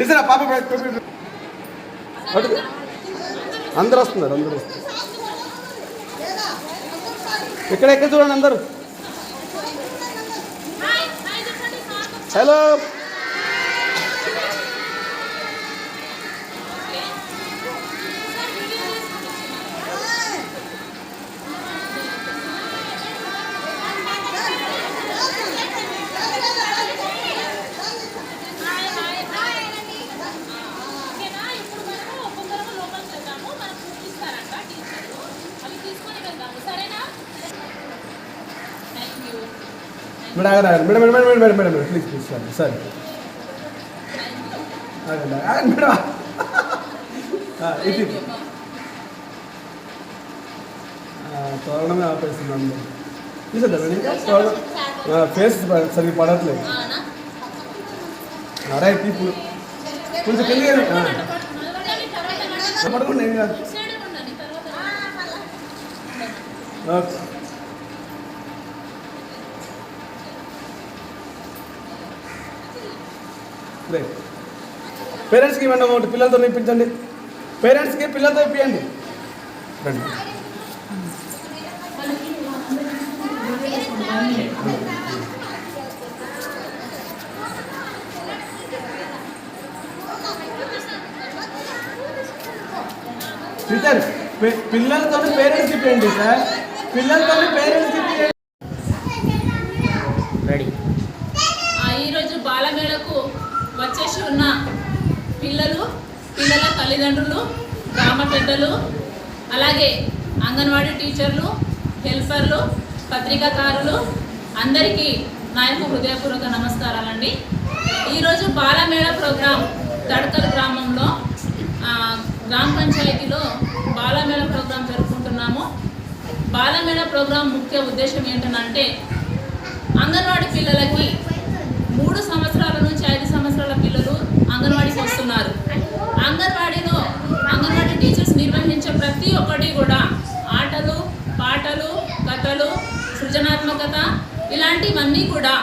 తీసుకురా పాప అందరు వస్తున్నారు అందరు వస్తున్నారు. ఇక్కడ ఎక్కడ చూడండి అందరు? హలో మేడం ఆగండి. Madam madam madam madam madam please please sorry sorry ఆగండి, ఆగండి, మేడం. ఆ, తోరణమే చూసేద్దా మేడం. ఇంకా తోరణం. ఫేస్ సరిగ్గా పడట్లేదు. రైట్ ఇప్పుడు కొంచెం కింద. పడుకోండి ఏం కాదు. ఓకే రైట్ పేరెంట్స్కి ఇవ్వండి అమౌంట్ పిల్లలతో ఇప్పించండి పేరెంట్స్కి పిల్లలతో ఇప్పించండి రండి టీచర్ పిల్లలతో పేరెంట్స్ ఇప్పించండి సార్ పిల్లలతో పేరెంట్స్ ఇప్పించండి రెడీ వచ్చేసి ఉన్న పిల్లలు పిల్లల తల్లిదండ్రులు గ్రామ పెద్దలు అలాగే అంగన్వాడీ టీచర్లు హెల్పర్లు పత్రికాకారులు అందరికీ నా యొక్క హృదయపూర్వక నమస్కారాలండి. ఈరోజు బాలమేళ ప్రోగ్రాం తడకల్ గ్రామంలో గ్రామ పంచాయతీలో బాలమేళ ప్రోగ్రాం జరుపుకుంటున్నాము. బాలమేళ ప్రోగ్రాం ముఖ్య ఉద్దేశం ఏంటంటే అంగన్వాడీ పిల్లలకి మూడు సంవత్సరాల నుంచి ఐదు సంవత్సరాల పిల్లలు అంగన్వాడీకి వస్తున్నారు. అంగన్వాడీలో అంగన్వాడీ టీచర్స్ నిర్వహించే ప్రతి ఒక్కటి కూడా ఆటలు పాటలు కథలు సృజనాత్మకత ఇలాంటివన్నీ కూడా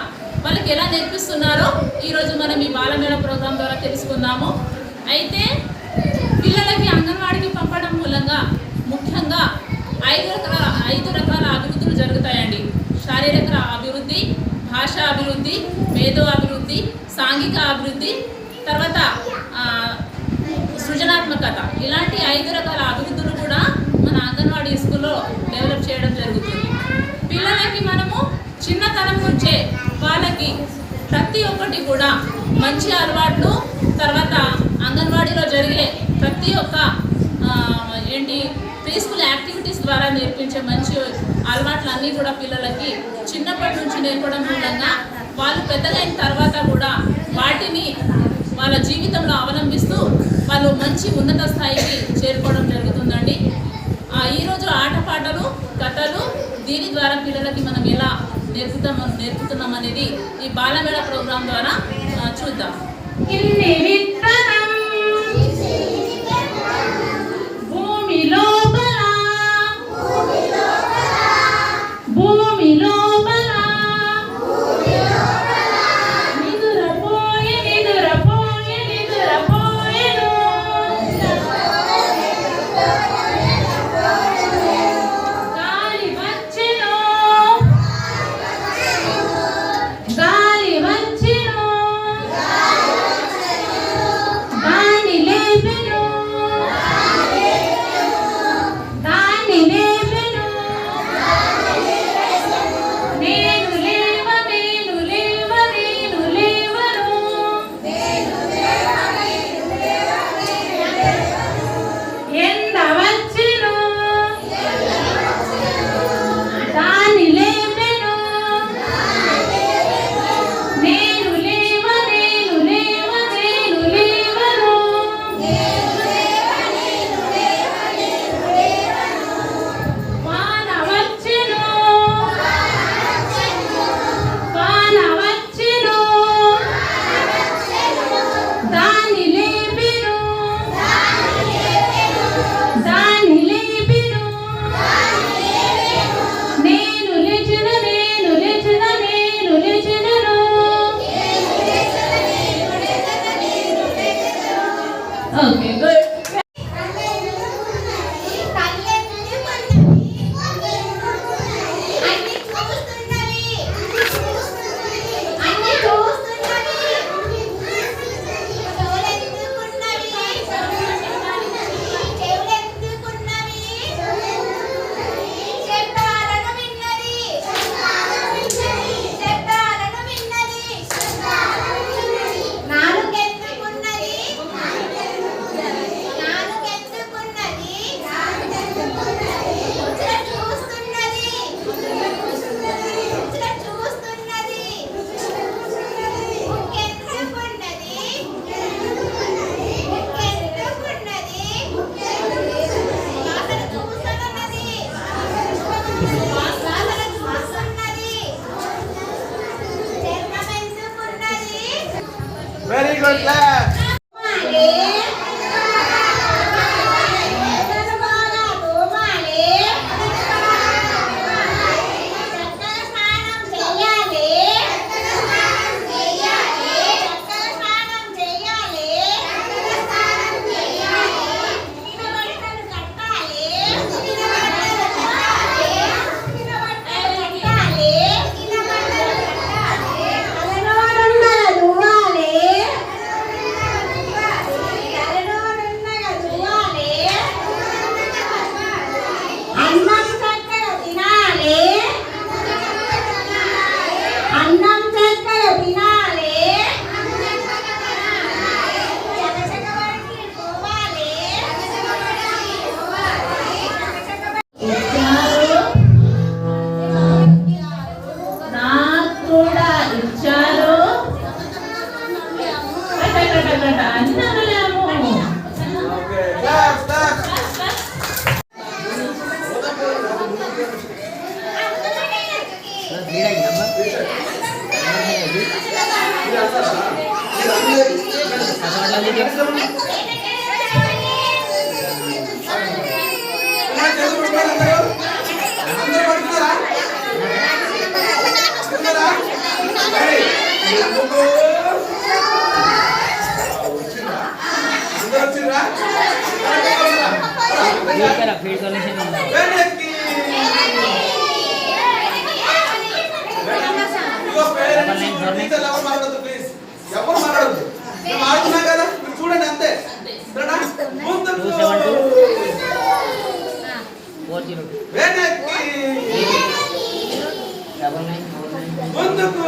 వాళ్ళకి ఎలా నేర్పిస్తున్నారో ఈరోజు మనం ఈ బాలమేళ ప్రోగ్రాం ద్వారా తెలుసుకుందాము. అయితే పిల్లలకి అంగన్వాడికి పంపడం మూలంగా ముఖ్యంగా ఐదు రకాల ఐదు రకాల అభివృద్ధులు జరుగుతాయండి. శారీరక అభివృద్ధి భాషా అభివృద్ధి మేధో అభివృద్ధి సాంఘిక అభివృద్ధి తర్వాత సృజనాత్మకత. ఇలాంటి ఐదు రకాల అభివృద్ధులు కూడా మన అంగన్వాడీ స్కూల్లో డెవలప్ చేయడం జరుగుతుంది. పిల్లలకి మనము చిన్నతనం నుంచే వాళ్ళకి ప్రతి ఒక్కటి కూడా మంచి అలవాట్లు తర్వాత అంగన్వాడీలో జరిగే ప్రతి ఒక్క ఏంటి ప్రీస్కూల్ యాక్టివిటీస్ ద్వారా నేర్పించే మంచి అలవాట్లు అన్నీ కూడా పిల్లలకి చిన్నప్పటి నుంచి నేర్పడం మూలంగా వాళ్ళు పెద్దగైన తర్వాత కూడా వాటిని వాళ్ళ జీవితంలో అవలంబిస్తూ వాళ్ళు మంచి ఉన్నత స్థాయికి చేరుకోవడం జరుగుతుందండి. ఈరోజు ఆటపాటలు కథలు దీని ద్వారా పిల్లలకి మనం ఎలా నేర్పుతాం నేర్పుతున్నాం అనేది ఈ బాలమేళ ప్రోగ్రాం ద్వారా చూద్దాం. 嗯对。Yeah. alma అందరూ పడుతున్నారా పడుతున్నారా రెడీ? ఎందుకు వచ్చిర్రా? వెనక్కి. ఇదిగో పేరెంట్స్, టీచర్లు ఎవరు మాట్లాడొద్దు, ప్లీజ్. ఎవరు మాట్లాడొద్దు. మేము ఆడుతున్నాం కదా మీరు చూడండి అంతే. సరేనా? ముందుకు వెనక్కి. ముందుకు.